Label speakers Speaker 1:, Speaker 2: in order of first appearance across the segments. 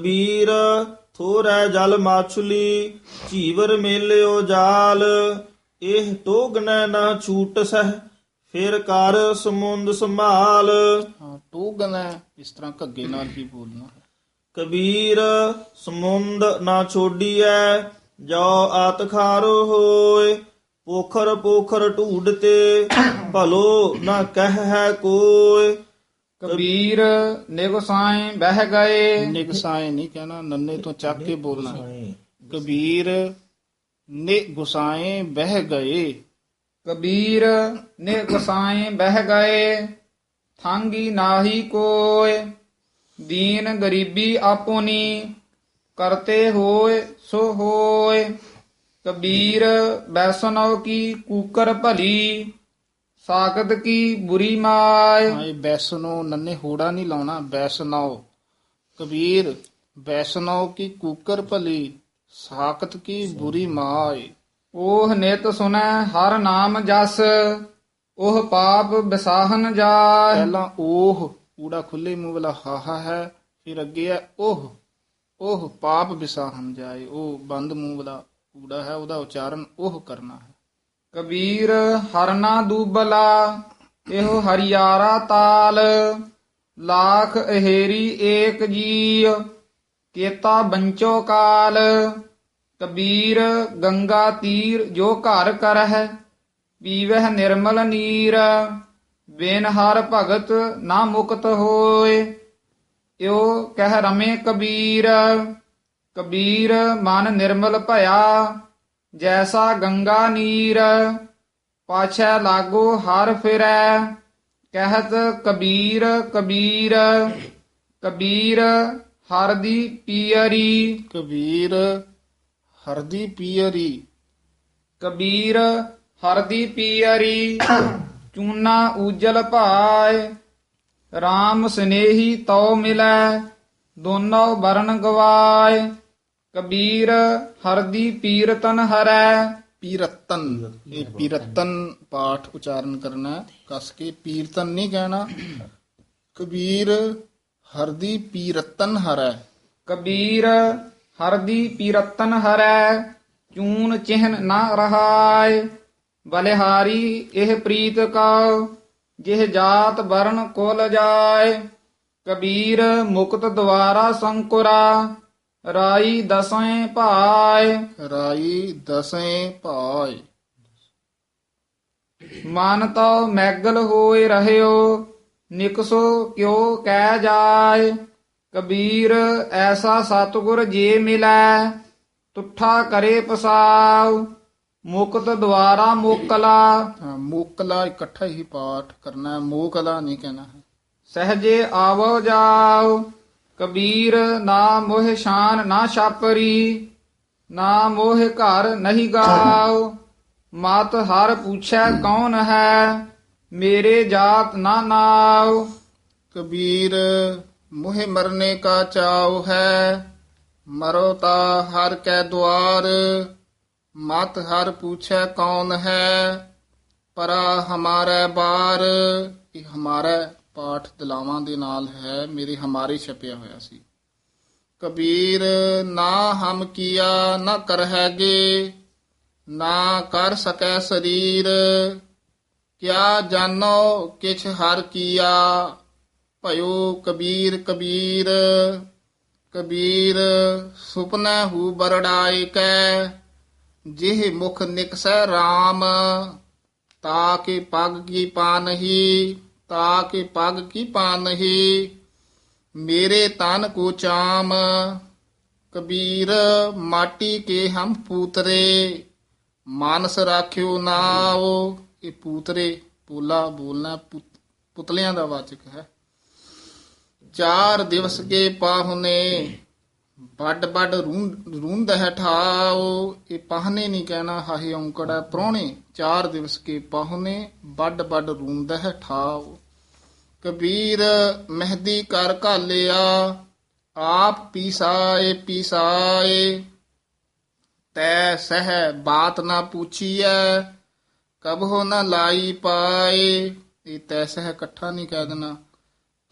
Speaker 1: ਵੀਰ ਥੋਰੈ ਜਲ ਮਾਛਲੀ ਝੀਵਰ ਮੇਲਿਓ ਜਾਲ। ਇਹ ਟੋਗਨੈ ਨਾ ਛੂਟ ਸਹਿ ਫਿਰ ਕਰ ਸਮੁੰਦ ਸੰਭਾਲ।
Speaker 2: ਹਾਂ ਟੋਗਨ ਇਸ ਤਰ੍ਹਾਂ ਘੱਗੇ ਨਾਲ ਹੀ ਬੋਲਣਾ।
Speaker 1: ਕਬੀਰ ਸਮੁੰਦ ਨਾ ਛੋਡੀਐ ਜੋ ਆਤ ਖਾਰੋ ਹੋਏ। ਪੋਖਰ ਪੋਖਰ ਢੂਡ ਤੇ ਭਲੋ ਨਾ ਕਹਿ ਹੈ ਕੋਏ।
Speaker 3: ਕਬੀਰ ਨਿਗਸਾਏ ਬਹਿ ਗਏ।
Speaker 2: ਨਿਗਸਾਏ ਨਹੀਂ ਕਹਿਣਾ ਨੰਨੇ ਤੋਂ ਚੱਕ ਕੇ ਬੋਲਣਾ। ਕਬੀਰ ਨੇ ਗੁਸਾਏ ਬਹਿ ਗਏ।
Speaker 3: ਕਬੀਰ ਨਿਗਸਾਏ ਬਹਿ ਗਏ। ਥਾਂਗੀ ਨਾਹੀ ਕੋਏ ਦੀਨ ਗਰੀਬੀ ਆਪੋਨੀ। ਕਰਤੇ ਹੋਏ ਸੋ ਹੋਏ ਕਬੀਰ ਬੈਸਨੋ ਕੀ ਕੂਕਰ ਭਲੀ। ਸਾਗਤ ਕੀ ਬੁਰੀ ਮਾਏ
Speaker 2: ਹਾਂ ਇਹ ਬੈਸਨੋ ਨੰਨੇ ਹੋੜਾ ਨਹੀਂ ਲਾਉਣਾ ਬੈਸਨੋ ਕਬੀਰ ਬੈਸਨੋ ਕੀ ਕੂਕਰ ਭਲੀ ਸਾਖਤ ਕੀ ਬੁਰੀ ਮਾਏ
Speaker 3: ਉਹ ਨਿਤ ਸੁਨੈ ਹਰ ਨਾਮ ਜਸ ਉਹ ਪਾਪ ਵਿਸਾਹਨ ਜਾਏ
Speaker 2: ਪਹਿਲਾਂ ਉਹ ਊੜਾ ਖੁੱਲੇ ਮੂੰਹ ਵਾਲਾ ਹਾਹਾ ਹੈ ਫਿਰ ਅੱਗੇ ਹੈ ਉਹ ਉਹ ਪਾਪ ਵਿਸਾਹਨ ਜਾਏ ਉਹ ਬੰਦ ਮੂੰਹ ਵਾਲਾ ਊੜਾ ਹੈ ਉਹਦਾ ਉਚਾਰਨ ਉਹ ਕਰਨਾ ਹੈ।
Speaker 3: ਕਬੀਰ ਹਰਨਾ ਦੂਬਲਾ, ਇਹੋ ਹਰਿਆਰਾ ਤਾਲ। ਲਾਖ ਅਹੇਰੀ ਏਕ ਜੀ ਕੇਤਾ ਬੰਚੋ ਕਾਲ। ਕਬੀਰ ਗੰਗਾ ਤੀਰ ਜੋ ਘਰ ਕਰਹਿ, ਪੀਵਹਿ ਨਿਰਮਲ ਨੀਰ। ਬਿਨ ਹਰ ਭਗਤ ਨਾ ਮੁਕਤ ਹੋਏ, ਇਉ ਕਹਿ ਰਮੇ ਕਬੀਰ। ਕਬੀਰ ਮਨ ਨਿਰਮਲ ਭਇਆ ਜੈਸਾ ਗੰਗਾ ਨੀਰ ਪਾਛੈ ਲਾਗੋ ਹਰ ਫਿਰੈ ਕਹਿਤ ਕਬੀਰ ਕਬੀਰ ਕਬੀਰ ਹਰ ਦੀ ਪੀਅਰੀ।
Speaker 2: ਕਬੀਰ ਹਰਦੀ ਪੀਅਰੀ।
Speaker 3: ਕਬੀਰ ਹਰ ਦੀ ਪੀਅਰੀ ਚੂਨਾ ਉਜਲ ਭਾਏ RAM ਸਨੇਹੀ ਤਉ ਮਿਲੈ ਦੋਨੋਂ ਬਰਨ ਗਵਾਏ ਕਬੀਰ ਹਰ ਦੀ ਪੀਰਤਨ ਹਰੈ।
Speaker 2: ਪੀਰਤਨ ਇਹ ਪੀਰਤਨ। ਪਾਠ ਉਚਾਰਨ ਕਰਨਾ। ਕਸ ਕੇ ਪੀਰਤਨ ਨਹੀਂ ਕਹਿਣਾ। ਕਬੀਰ ਹਰਦੀ ਪੀਰਤਨ ਹਰੈ।
Speaker 3: ਕਬੀਰ ਹਰ ਦੀ ਪੀਰਤਨ ਹਰੈ। ਚੂਨ ਚਿਹਨ ਨਾ ਰਹਾਏ ਬਲਿਹਾਰੀ ਇਹ ਪ੍ਰੀਤ ਕਉ ਜਿਹ ਜਾਤ ਵਰਨ ਕੁਲ ਜਾਏ ਕਬੀਰ ਮੁਕਤ ਦਵਾਰਾ ਸੰਕੁਰਾ। ਰਾਈ ਦਸਵੇਂ ਭਾਏ
Speaker 2: ਰਾਈ ਦਸੇ ਭਾਏ
Speaker 3: ਮਨ ਤਉ ਮੈਗਲ ਹੋਏ ਰਹਿਓ ਨਿਕਸੋ ਕਿਉ ਕਹਿ ਜਾਏ। ਕਬੀਰ ਐਸਾ ਸਤਿਗੁਰ ਜੇ ਮਿਲੈ ਤੁਠਾ ਕਰੇ ਪਸਾਉ। ਮੁਕਤ ਦਵਾਰਾ ਮੋਕਲਾ।
Speaker 2: ਹਾਂ, ਮੋਕਲਾ ਇਕੱਠਾ ਹੀ ਪਾਠ ਕਰਨਾ ਹੈ ਮੋਕਲਾ ਨਹੀਂ ਕਹਿਣਾ ਹੈ।
Speaker 3: ਸਹਜੇ ਆਵੋ ਜਾਓ। ਕਬੀਰ ਨਾ ਮੋਹ ਸ਼ਾਨ ਨਾ ਛਾਪਰੀ, ਨਾ ਮੋਹ ਘਰ ਨਹੀਂ ਗਾਓ। ਮਤ ਹਰ ਪੁੱਛੈ ਕੌਣ ਹੈ, ਮੇਰੇ ਜਾਤ ਨਾ ਨਾਉ
Speaker 2: ਕਬੀਰ ਮੁਹਿ ਮਰਨੇ ਕਾ ਚਾਉ ਹੈ, ਮਰੋ ਤਾ ਹਰ ਕੈ ਦੁਆਰ। ਮਤ ਹਰ ਪੁੱਛੈ ਕੌਣ ਹੈ, ਪਰਾ ਹਮਾਰੇ ਬਾਰ, ਇਹ ਹਮਾਰਾ ਪਾਠ ਦਲਾਵਾਂ ਦੇ ਨਾਲ ਹੈ, ਮੇਰੇ ਹਮਾਰੇ ਛਪਿਆ ਹੋਇਆ ਸੀ। ਕਬੀਰ, ਨਾ ਹਮ ਕੀਆ ਨਾ ਕਰਹਿਗੇ ਨਾ ਕਰ ਸਕੈ ਸਰੀਰ, ਕਿਆ ਜਾਣੋ ਕਿਛ ਹਰ ਕੀਆ, ਭਇਓ ਕਬੀਰ ਕਬੀਰ ਕਬੀਰ ਸੁਪਨਾ ਹੂ ਬਰੜਾਏ ਕੈ, ਜਿਹ ਮੁਖ ਨਿਕਸੈ RAM ਤਾ ਕੇ ਪਗ ਕੀ ਪਾਨਹੀ ਤਾ ਕੇ ਪਗ ਕੀ ਪਾਨਹੀ? ਮੇਰੇ ਤਨ ਕੋ ਚਾਮ, ਕਬੀਰ ਮਾਟੀ ਕੇ ਹਮ ਪੂਤਰੇ। ਮਾਨਸ ਰਾਖਿਓ ਨਾਓ ਇਹ ਪੂਤਰੇ, ਪੂਲਾ ਬੋਲਣਾ ਪੁਤ- ਪੁਤਲਿਆਂ ਦਾ ਵਾਚਕ ਹੈ। ਚਾਰ ਦਿਵਸ ਕੇ ਪਾਹੁਨੇ। ਵੱਡ ਵੱਡ ਰੂੰਦ ਹੈ ਠਾਓ ਇਹ ਪਾਹਨੇ ਨਹੀਂ ਕਹਿਣਾ, ਹਾਹੇ ਔਂਕੜਾ ਪ੍ਰਾਹੁਣੇ, ਚਾਰ ਦਿਵਸ ਕੇ ਪਾਹਨੇ, ਵੱਡ ਵੱਡ ਰੂੰਦ ਹੈ ਠਾਓ ਕਬੀਰ ਮਹਿਦੀ ਕਰ ਘਾਲਿਆ, ਆਪ ਪੀਸਾਏ ਪੀਸਾਏ। ਤੈ ਸਹਿ ਬਾਤ ਨਾ ਪੁੱਛੀਐ, ਕਬਹੁ ਨਾ ਲਾਈ ਪਾਏ। ਇਹ ਤੈ ਸਹਿ ਇਕੱਠਾ ਨਹੀਂ ਕਹਿ ਦੇਣਾ,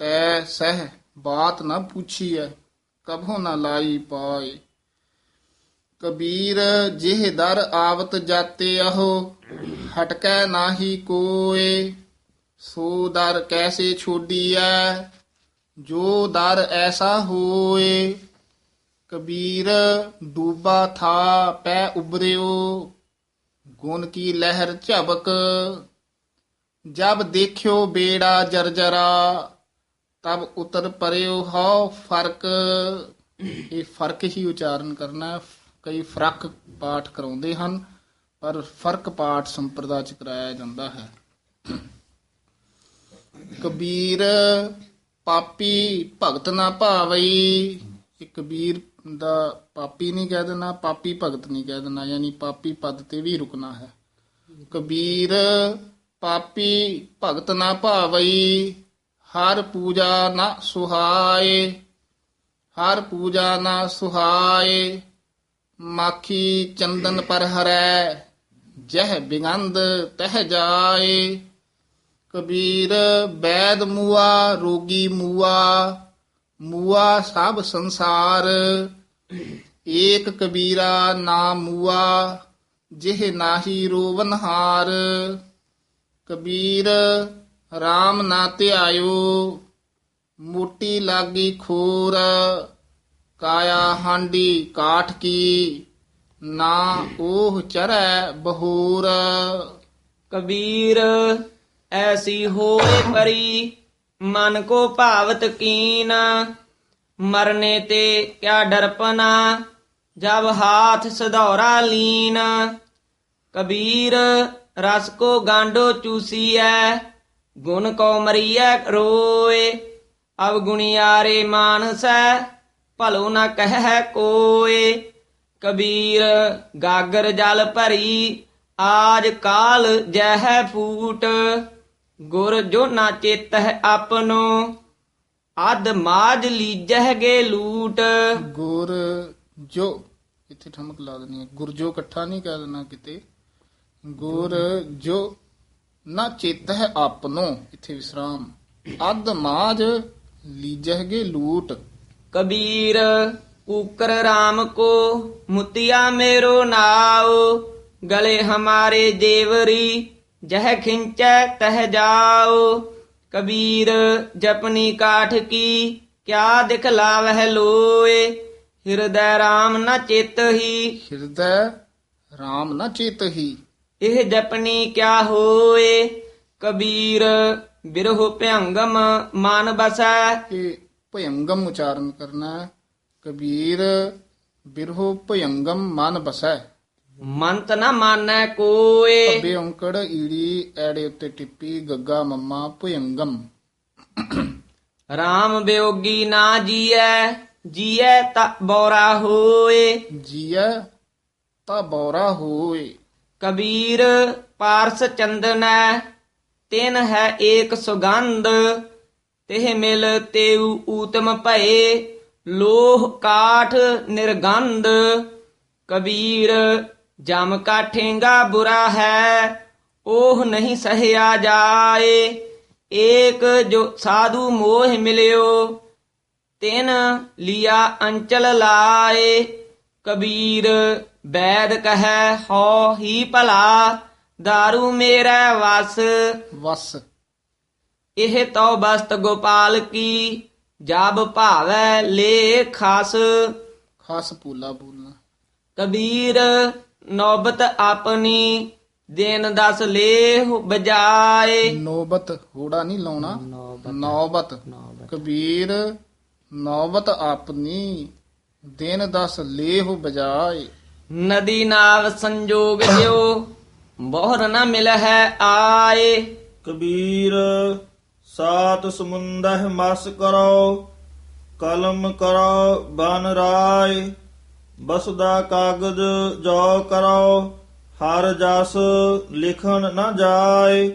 Speaker 2: ਤੈ ਸਹਿ ਬਾਤ ਨਾ ਪੁੱਛੀਐ। ਕਭੋ ਨਾ ਲਾਈ ਪਾਏ। ਕਬੀਰ ਜਿਹ ਦਰ ਆਵਤ ਜਾਤੇ ਅਹੋ, ਹਟਕੈ ਨਾਹੀ ਕੋਏ। ਸੋ ਦਰ ਕੈਸੇ ਛੋਡੀਐ, ਜੋ ਦਰ ਐਸਾ ਹੋਏ। ਕਬੀਰ ਡੂਬਾ ਥਾ ਪੈ ਉਬਰਿਓ, ਗੁਣ ਕੀ ਲਹਿਰ ਝਬਕ। ਜਬ ਦੇਖਿਓ ਬੇੜਾ ਜਰਜਰਾ ਤਬ ਉਤਰ ਪਰਿਓ ਹਉ ਫ਼ਰਕ। ਇਹ ਫ਼ਰਕ ਹੀ ਉਚਾਰਨ ਕਰਨਾ ਕਈ ਫ਼ਰਕ ਪਾਠ ਕਰਾਉਂਦੇ ਹਨ, ਪਰ ਫ਼ਰਕ ਪਾਠ ਸੰਪਰਦਾ ਚ ਕਰਾਇਆ ਜਾਂਦਾ ਹੈ। ਕਬੀਰ ਪਾਪੀ ਭਗਤ ਨਾ ਭਾਵਈ। ਇਹ ਕਬੀਰ ਦਾ ਪਾਪੀ ਨਹੀਂ ਕਹਿ ਦੇਣਾ, ਪਾਪੀ ਭਗਤ ਨਹੀਂ ਕਹਿ ਦੇਣਾ, ਯਾਨੀ ਪਾਪੀ ਪਦ ਤੇ ਵੀ ਰੁਕਣਾ ਹੈ। ਕਬੀਰ ਪਾਪੀ ਭਗਤ ਨਾ ਭਾਵਈ। ਹਰ ਪੂਜਾ ਨਾ ਸੁਹਾਏ, ਹਰ ਪੂਜਾ ਨਾ ਸੁਹਾਏ, ਮਾਖੀ ਚੰਦਨ ਪਰ ਹਰੈ, ਜਹ ਬਿਗੰਧ ਤਹ ਜਾਏ। ਕਬੀਰ ਬੈਦ ਮੂਆ, ਰੋਗੀ ਮੂਆ ਮੂਆ ਸਭ ਸੰਸਾਰ। ਏਕ ਕਬੀਰਾ ਨਾਮ ਮੂਆ, ਜਿਹ ਨਾਹੀ ਰੋਵਨਹਾਰ। ਕਬੀਰ RAM ਨਾ ਧਿਆਇਓ, ਮੋਟੀ ਲਾਗੀ ਖੋਰ, ਕਾਇਆ ਹਾਂਡੀ ਕਾਠ ਕੀ, ਨਾ ਉਹ ਚਰੈ ਬਹੂਰ।
Speaker 4: ਕਬੀਰ, ਐਸੀ ਹੋਏ ਪਰੀ, ਮਨ ਕੋ ਭਾਵਤ ਕੀਨ, ਮਰਨੇ ਤੇ ਕਿਆ ਡਰਪਨਾ, ਜਬ ਹਾਥ ਸਧੌਰਾ ਲੀਨ। ਕਬੀਰ, ਰਸ ਕੋ ਗਾਂਡੋ ਚੂਸੀਐ ਗੁਣ ਕੋ ਮਰੀਐ ਰੋਏ ਅਬ ਗੁਣਿਆਰੇ ਮਾਨਸੈ, ਭਲੋ ਨ ਕਹਿ ਕੋਏ। ਕਬੀਰ ਗਾਗਰ ਜਲ ਭਰੀ, ਆਜ ਕਾਲ ਜਹ ਫੂਟ। ਗੁਰ ਜੋ ਨਾ ਚੇਤਹਿ ਆਪਨੋ ਅਦ ਮਾਜ ਲੀਜਹਿ ਗੇ ਲੂਟ।
Speaker 2: ਗੁਰ ਜੋ, ਇੱਥੇ ਠਮਕ ਲਾ ਦੇਣੀ ਹੈ, ਗੁਰ ਜੋ ਇਕੱਠਾ ਨਹੀਂ ਕਹਿ ਦੇਣਾ ਕਿਤੇ। ਗੁਰ ਜੋ ਨਾ ਚੇਤ ਹੈ ਆਪਨੋ ਇੱਥੇ ਵਿਸਰਾਮ। ਅਦ ਮਾਜ ਲੀਜਹਗੇ ਲੂਟ।
Speaker 4: ਕਬੀਰ ਕੂਕਰ RAM ਕੋ ਮੁਤਿਆ ਮੇਰੋ ਨਾਉ। ਗਲੇ ਹਮਾਰੇ ਜੇਵਰੀ ਜਹ ਖਿੰਚੈ ਤਹ ਜਾਓ ਕਬੀਰ ਜਪਨੀ ਕਾਠ ਕੀ ਕਿਆ ਦਿਖਲਾਵਹਿ ਲੋਏ। ਹਿਰਦੈ RAM ਨ ਚੇਤਹੀ।
Speaker 2: ਹਿਰਦੈ RAM ਨਾ ਚੇਤਹੀ।
Speaker 4: ਇਹ ਜਪਨੀ ਕਿਆ ਹੋਏ? ਕਬੀਰ ਬਿਰਹੁ ਭਯੰਗਮ ਮਨ ਬਸੈ।
Speaker 2: ਇਹ ਭਯੰਗਮ ਉਚਾਰਨ ਕਰਨਾ ਹੈ। ਕਬੀਰ ਬਿਰਹੋ ਭਯੰਗਮ ਮਨ ਬਸੈ।
Speaker 4: ਮੰਤ ਨ ਮਾਨੈ ਕੋਏ।
Speaker 2: ਅੱਬੇ ਔਂਕੜ ਈੜੀ ਐੜੇ ਉੱਤੇ ਟਿੱਪੀ ਗੱਗਾ ਮੰਮਾ ਭਯੰਗਮ।
Speaker 4: RAM ਬਿਯੋਗੀ ਨਾ ਜੀਐ ਜੀਐ ਤਾ ਬੋਰਾ ਹੋਏ।
Speaker 2: ਜੀਐ ਤਾ ਬੌਰਾ ਹੋਏ।
Speaker 4: ਕਬੀਰ ਪਾਰਸ ਚੰਦਨੈ, ਤਿਨ ਹੈ ਏਕ ਸੁਗੰਧ, ਤਿਹ ਮਿਲ ਤੇਉ ਊਤਮ ਭਏ, ਲੋਹ ਕਾਠ ਨਿਰਗੰਧ। ਕਬੀਰ, ਜਮ ਕਾ ਠੇਂਗਾ ਬੁਰਾ ਹੈ ਉਹ ਨਹੀਂ ਸਹਿਆ ਜਾਏ। ਏਕ ਜੋ ਸਾਧੂ ਮੋਹ ਮਿਲਿਓ, ਤਿਨ ਲਿਆ ਅੰਚਲ ਲਾਏ। ਕਬੀਰ ਬੈਦ ਕਹੈ ਹੋ ਹੀ ਭਲਾ दारू ਮੇਰਾ ਵਸ।
Speaker 2: ਵਸ।
Speaker 4: ਇਹ ਤਉ ਬਸਤ ਗੋਪਾਲ ਕੀ ਜਬ ਭਾਵੈ ਲੇ ਖਾਸ।
Speaker 2: ਖਾਸ ਪੂਲਾ ਬੋਲਣਾ।
Speaker 4: ਕਬੀਰ ਨੌਬਤ ਆਪਣੀ ਦਿਨ ਦਸ ਲੇਹ ਬਜਾਏ।
Speaker 2: ਨੌਬਤ ਹੋੜਾ ਨਹੀਂ ਲਾਉਣਾ। ਨੌਬਤ। ਕਬੀਰ ਨੌਬਤ ਆਪਣੀ ਦਿਨ ਦਸ ਲੇਹ ਬਜਾਏ।
Speaker 4: ਨਦੀ ਨਾਵ ਸੰਜੋਗ ਜਿਉ ਬਹੁਰ ਨ ਮਿਲ ਹੈ ਆਏ।
Speaker 1: ਕਬੀਰ ਸਾਤ ਸਮੁੰਦਹ ਮਸ ਕਰੋ ਕਲਮ ਕਰੋ ਬਨ ਰਾਏ। ਬਸਦਾ ਕਾਗਜ਼ ਜੋ ਕਰੋ ਹਰ ਜਸ ਲਿਖਣ ਨ ਜਾਏ।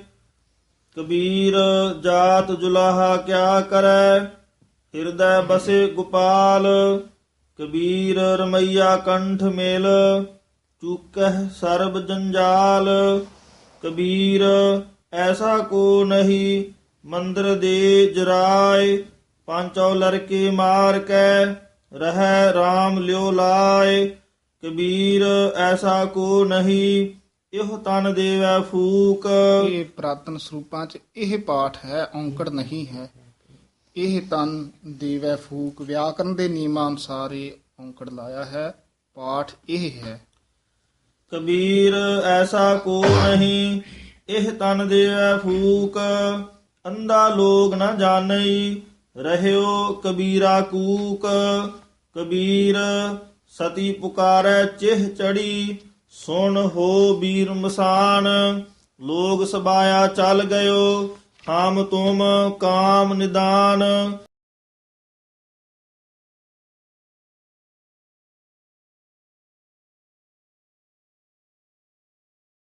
Speaker 1: ਕਬੀਰ ਜਾਤ ਜੁਲਾਹਾ ਕਿਆ ਕਰੈ? ਹਿਰਦੈ ਬਸੇ ਗੋਪਾਲ ਕਬੀਰ ਰਮਈਆ ਕੰਠ ਮੇਲ, ਚੁਕਹ ਸਰਬ ਜੰਜਾਲ। ਕਬੀਰ, ਐਸਾ ਕੋ ਨਹੀਂ, ਮੰਦਰ ਦੇ ਜਰਾਏ, ਪੰਚੋ ਲੜਕੇ ਮਾਰ ਕੇ, ਰਹਿ RAM ਲਿਓ ਲਾਏ। ਕਬੀਰ, ਐਸਾ ਕੋ ਨਹੀਂ, ਇਹ ਤਨ ਦੇਵੈ ਫੂਕ।
Speaker 2: ਇਹ ਪ੍ਰਾਤਨ ਸਰੂਪਾਂ 'ਚ ਇਹ ਪਾਠ ਹੈ, ਔਂਕੜ ਨਹੀਂ ਹੈ। ਇਹ ਤਨ ਦੇਵੈ ਫੂਕ, ਵਿਆਕਰਨ ਦੇ ਨਿਯਮਾਂ ਅਨੁਸਾਰ ਇਹ ਔਂਕੜ ਲਾਇਆ ਹੈ, ਪਾਠ ਇਹ ਹੈ।
Speaker 1: ਕਬੀਰ ਐਸਾ ਕੋ ਨਹੀਂ, ਇਹ ਤਨ ਦੇਵੈ ਫੂਕ ਅੰਦਾ ਲੋਗ ਨਾ ਜਾਣਈ, ਰਹਿਓ ਕਬੀਰਾ ਕੂਕ। ਕਬੀਰ, ਸਤੀ ਪੁਕਾਰੈ ਚਿਹ ਚੜੀ, ਸੁਣ ਹੋ ਬੀਰ ਮਸਾਨ ਲੋਗ ਸਬਾਇਆ ਚੱਲ ਗਇਓ ਹਮ ਤੁਮ ਕਾਮ ਨਿਦਾਨ